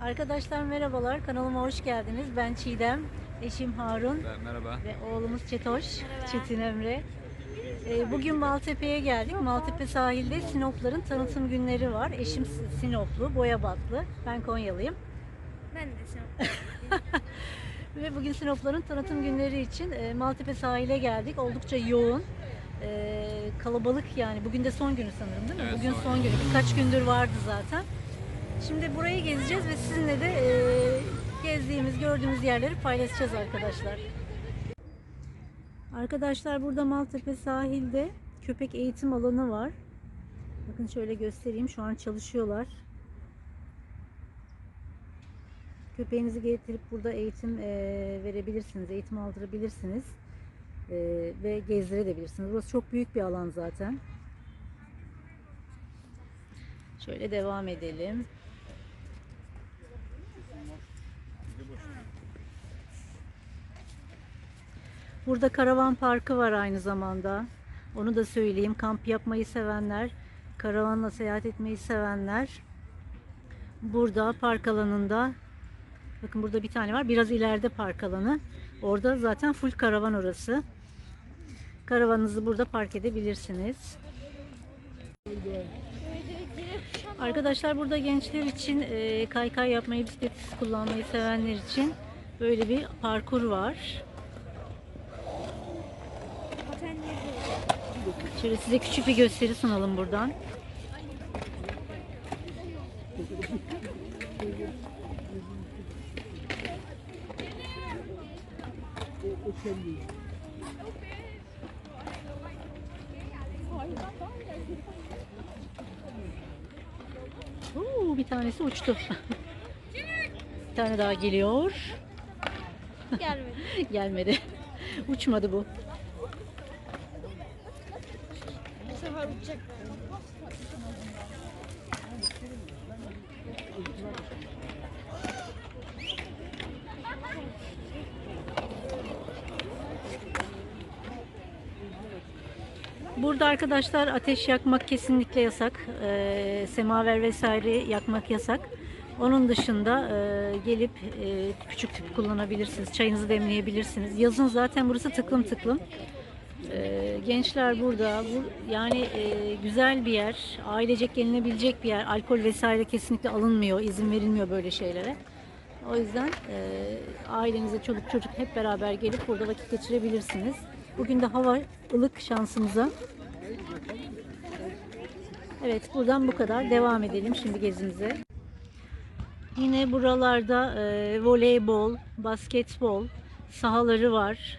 Arkadaşlar merhabalar. Kanalıma hoş geldiniz. Ben Çiğdem, eşim Harun Ben- Merhaba. ve oğlumuz Çetoş, Çetin Emre. Ee, Bugün Maltepe'ye geldik. Maltepe sahilde Sinopların tanıtım günleri var. Eşim Sinoplu, Boyabatlı. Ben Konyalıyım. Ben de sen. Ve bugün Sinopların tanıtım günleri için e, Maltepe sahile geldik. Oldukça yoğun. e, kalabalık yani. Bugün de son günü sanırım değil mi? Evet, Bugün son son günü. Birkaç gündür vardı zaten. Şimdi burayı gezeceğiz ve sizinle de e, gezdiğimiz, gördüğümüz yerleri paylaşacağız arkadaşlar. Arkadaşlar burada Maltepe sahilde köpek eğitim alanı var. Bakın şöyle göstereyim. Şu an çalışıyorlar. Köpeğinizi getirip burada eğitim e, verebilirsiniz, eğitim aldırabilirsiniz e, ve gezdirebilirsiniz. Burası çok büyük bir alan zaten. Şöyle devam edelim. Burada karavan parkı var aynı zamanda. Onu da söyleyeyim. Kamp yapmayı sevenler, karavanla seyahat etmeyi sevenler burada park alanında bakın burada bir tane var. Biraz ileride park alanı. Orada zaten full karavan orası. Karavanınızı burada park edebilirsiniz. Arkadaşlar burada gençler için e, kaykay yapmayı, bisiklet kullanmayı sevenler için böyle bir parkur var. Şöyle size küçük bir gösteri sunalım buradan. Oo, bir tanesi uçtu. bir tane daha geliyor. Gelmedi. Gelmedi. Uçmadı bu. Bu Burada arkadaşlar ateş yakmak kesinlikle yasak. Ee, semaver vesaire yakmak yasak. Onun dışında e, gelip e, küçük tüp kullanabilirsiniz. Çayınızı demleyebilirsiniz. Yazın zaten burası tıklım tıklım. Ee, gençler burada. Bu, yani e, güzel bir yer. Ailecek gelinebilecek bir yer. Alkol vesaire kesinlikle alınmıyor. izin verilmiyor böyle şeylere. O yüzden e, ailenize çoluk çocuk hep beraber gelip burada vakit geçirebilirsiniz. Bugün de hava ılık şansımıza. Evet buradan bu kadar. Devam edelim şimdi gezimize. Yine buralarda e, voleybol, basketbol sahaları var.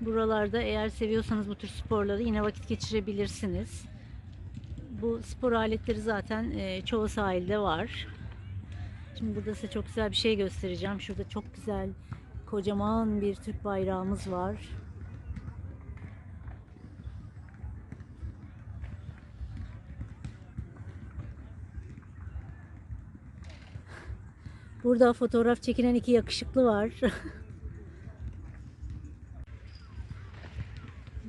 Buralarda eğer seviyorsanız bu tür sporları yine vakit geçirebilirsiniz. Bu spor aletleri zaten e, çoğu sahilde var. Şimdi burada size çok güzel bir şey göstereceğim. Şurada çok güzel kocaman bir Türk bayrağımız var. Burada fotoğraf çekilen iki yakışıklı var.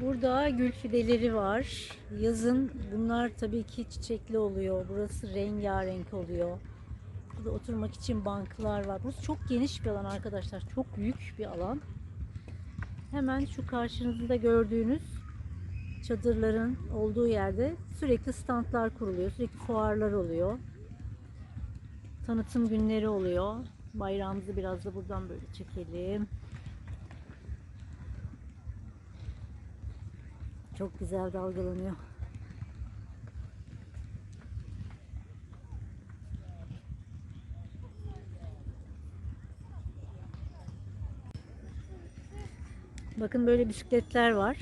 Burada gül fideleri var. Yazın bunlar tabii ki çiçekli oluyor. Burası rengarenk oluyor. Burada oturmak için banklar var. Burası çok geniş bir alan arkadaşlar. Çok büyük bir alan. Hemen şu karşınızda gördüğünüz çadırların olduğu yerde sürekli standlar kuruluyor. Sürekli fuarlar oluyor. Tanıtım günleri oluyor. Bayrağımızı biraz da buradan böyle çekelim. Çok güzel dalgalanıyor. Bakın böyle bisikletler var.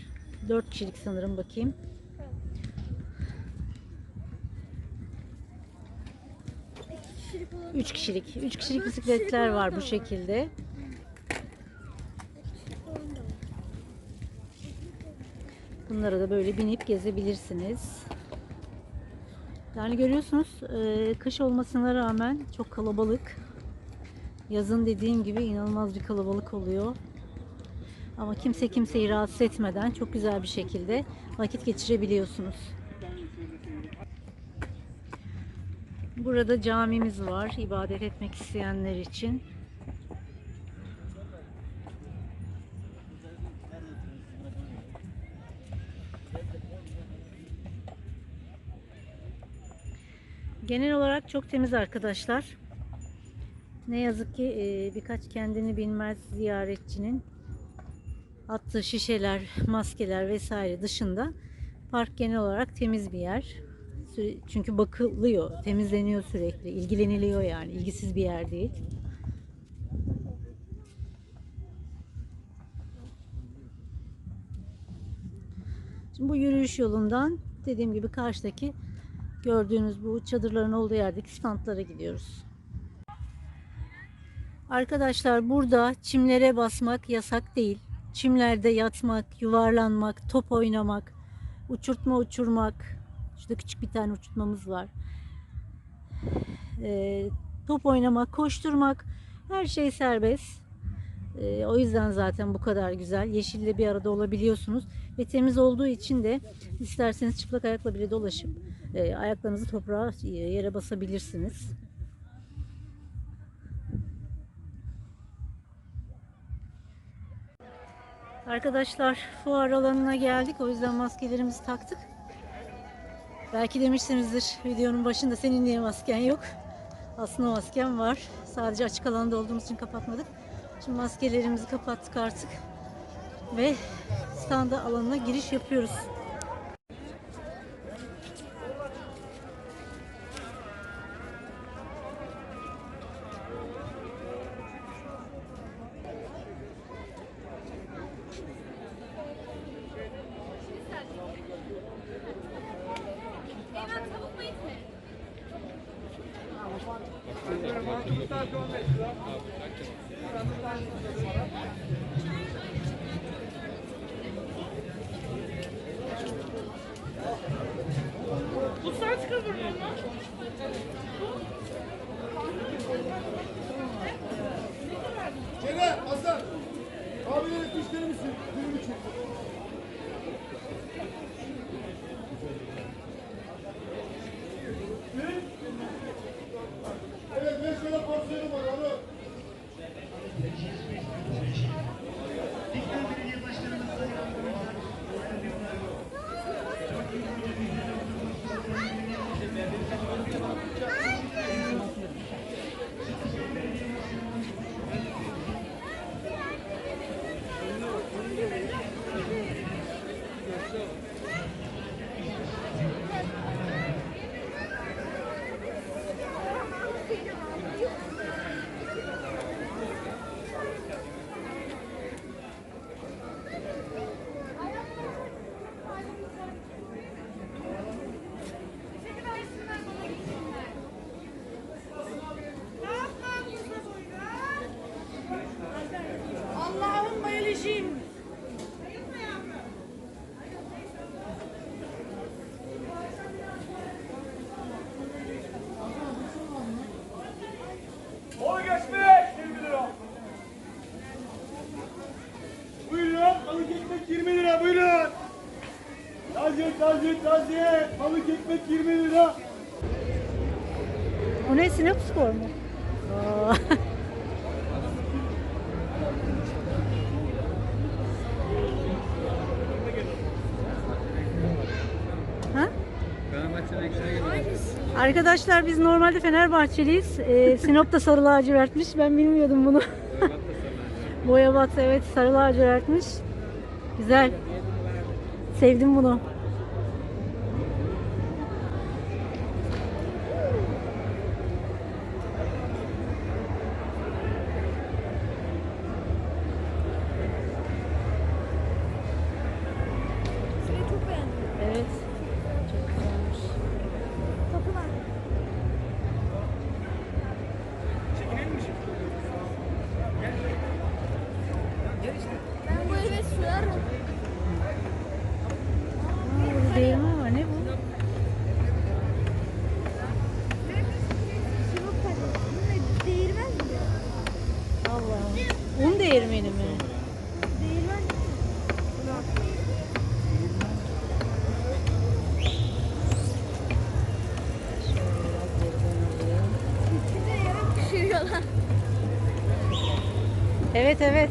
4 kişilik sanırım bakayım. Kişilik olan 3 kişilik. 3 kişilik bisikletler var bu şekilde. Bunlara da böyle binip gezebilirsiniz. Yani görüyorsunuz e, kış olmasına rağmen çok kalabalık. Yazın dediğim gibi inanılmaz bir kalabalık oluyor. Ama kimse kimseyi rahatsız etmeden çok güzel bir şekilde vakit geçirebiliyorsunuz. Burada camimiz var ibadet etmek isteyenler için. Genel olarak çok temiz arkadaşlar. Ne yazık ki e, birkaç kendini bilmez ziyaretçinin attığı şişeler, maskeler vesaire dışında park genel olarak temiz bir yer. Çünkü bakılıyor, temizleniyor sürekli, ilgileniliyor yani. ilgisiz bir yer değil. Şimdi bu yürüyüş yolundan dediğim gibi karşıdaki gördüğünüz bu çadırların olduğu yerdeki standlara gidiyoruz. Arkadaşlar burada çimlere basmak yasak değil. Çimlerde yatmak, yuvarlanmak, top oynamak, uçurtma uçurmak. Şurada küçük bir tane uçurtmamız var. Ee, top oynamak, koşturmak her şey serbest. Ee, o yüzden zaten bu kadar güzel. Yeşille bir arada olabiliyorsunuz. Ve temiz olduğu için de isterseniz çıplak ayakla bile dolaşıp e, ayaklarınızı toprağa e, yere basabilirsiniz. Arkadaşlar fuar alanına geldik. O yüzden maskelerimizi taktık. Belki demişsinizdir videonun başında senin niye masken yok? Aslında maskem var. Sadece açık alanda olduğumuz için kapatmadık. Şimdi maskelerimizi kapattık artık. Ve standa alanına giriş yapıyoruz. Cere, Hasan. Abileri fişleri misin? Dürüm için. Arkadaşlar biz normalde Fenerbahçeliyiz. Ee, Sinop'ta sarı lacivertmiş. Ben bilmiyordum bunu. Boyabat evet sarı lacivertmiş. Güzel. Sevdim bunu. Şurayı çok beğendim. Evet. Çok güzelmiş. Tapınak. Ben bu eve sığarım. Aa, burada değirmen var. Ne bu? Şuruk tadı. Bu ne? Değirmen mi? Allah'ım. Un değirmeni mi? Değirmen mi? Şöyle biraz geri dönelim. Evet evet.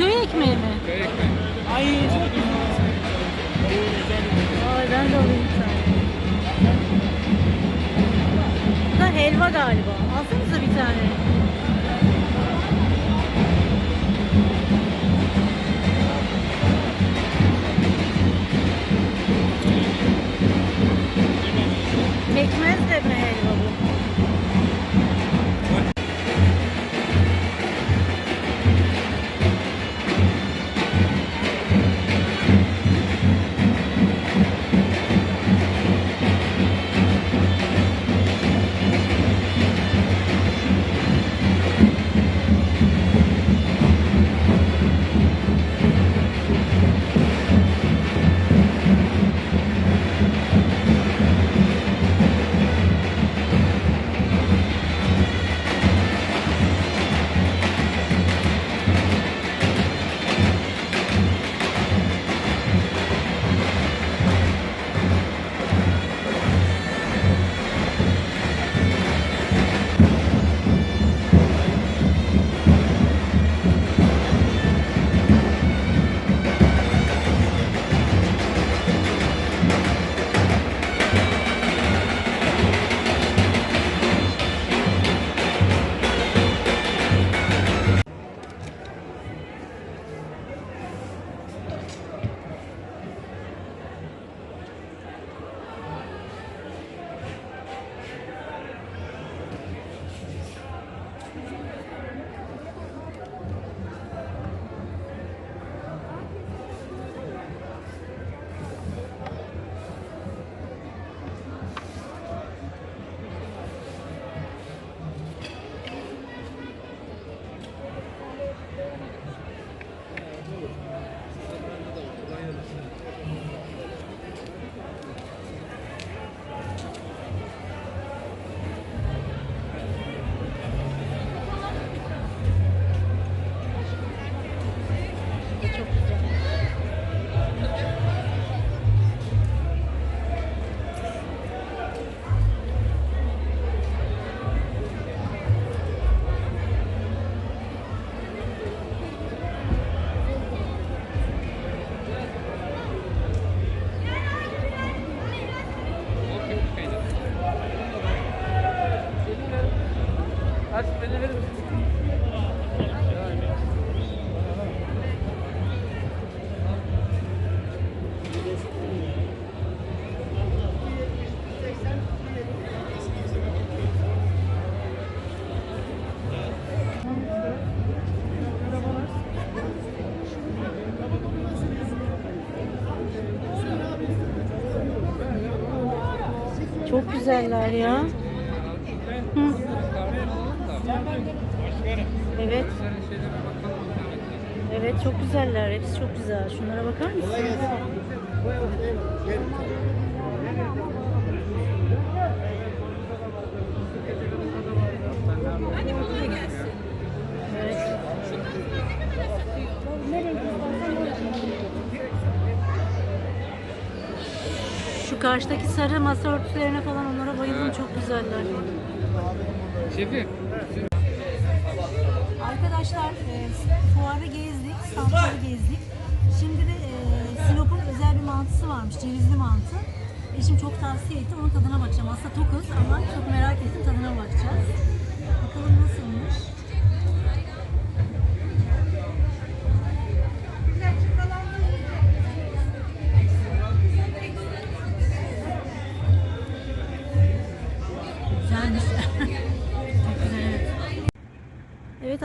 Köy ekmeği mi? Ay çok güzel. Ay ben de alayım bir tane. Helva galiba. Alsanıza bir tane. Pekmez de mi helva Çok güzeller ya. Evet. Evet çok güzeller. Hepsi çok güzel. Şunlara bakar mısın? Evet. Şu karşıdaki sarı masa örtülerine falan onlara bayıldım. Çok güzeller. Şefim. Arkadaşlar e, fuarı gezdik, standları gezdik. Şimdi de e, Sinop'un özel bir mantısı varmış, cevizli mantı. Eşim çok tavsiye etti, onun tadına bakacağım. Aslında tokuz ama çok merak ettim, tadına bakacağız. Bakalım nasılmış.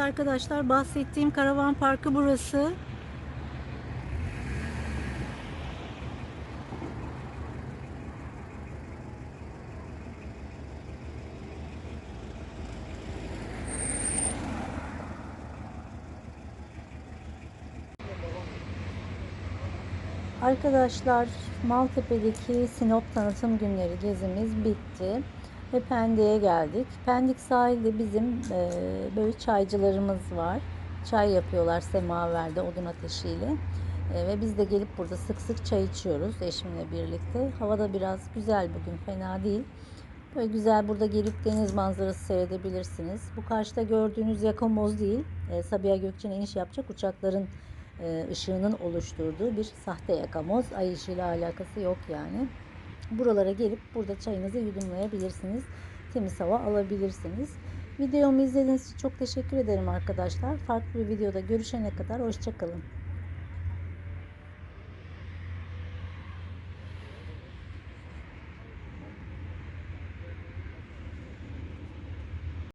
Arkadaşlar bahsettiğim karavan parkı burası. Arkadaşlar Maltepe'deki Sinop tanıtım günleri gezimiz bitti ve Pendik'e geldik. Pendik sahilde bizim e, böyle çaycılarımız var. Çay yapıyorlar semaverde odun ateşiyle. E, ve biz de gelip burada sık sık çay içiyoruz eşimle birlikte. Hava da biraz güzel bugün fena değil. Böyle güzel burada gelip deniz manzarası seyredebilirsiniz. Bu karşıda gördüğünüz yakamoz değil. E, Sabiha Gökçen'e iniş yapacak uçakların e, ışığının oluşturduğu bir sahte yakamoz. Ay ışığıyla alakası yok yani. Buralara gelip burada çayınızı yudumlayabilirsiniz. Temiz hava alabilirsiniz. Videomu izlediğiniz için çok teşekkür ederim arkadaşlar. Farklı bir videoda görüşene kadar hoşçakalın.